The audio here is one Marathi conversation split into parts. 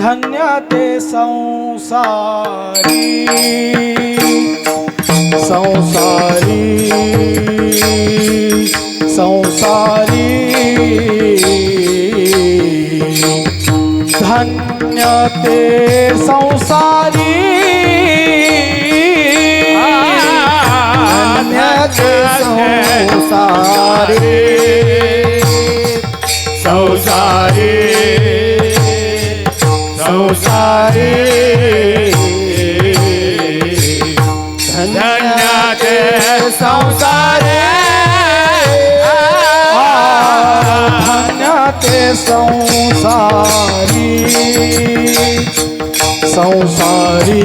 धन्य ते संसारी। संसारी। संसारी। धन्य ते संसारी। धन्य ते संसारी। संसारी। संसारी धन्य ते संसारी धन्य संसारी संसारी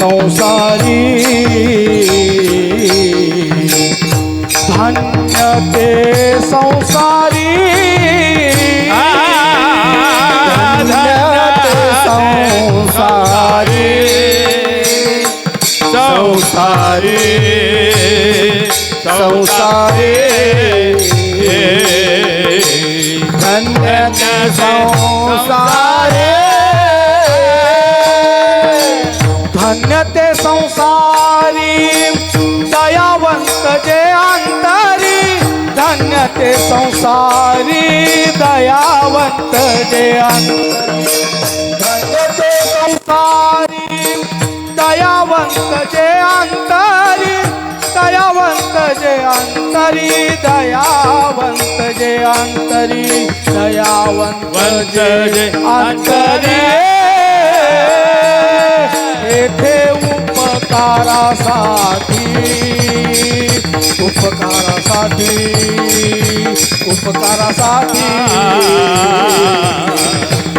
संसारी धन्य संसारी संसारी संसारे. धन्य ते संसारी. धन्य ते संसारी दयावंत जे अंतरी. धन्य ते संसारी दयावंत जे अंतरी. धन्य ते संसारी दयावंत जे अंतरी दयावंत जे अंतरी दयावंत जे अंतरी. येथे उपकारासाठी उपकारासाठी उपकारासाठी.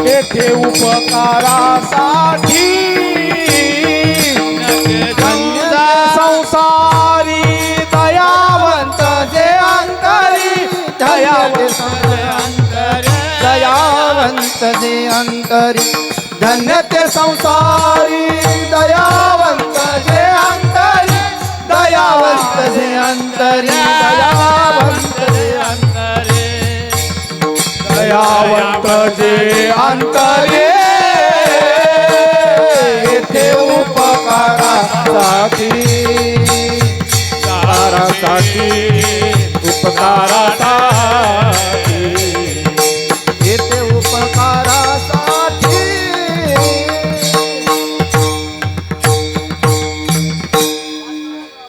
येथे उपकारासाठी जे अंतरी धन्य ते संसारी दयावंत जे अंतरी दयावंत जे अंतरी दयावंत जे दयावंत जे अंतरे. येथे उपकारासाठी उपकारासाठी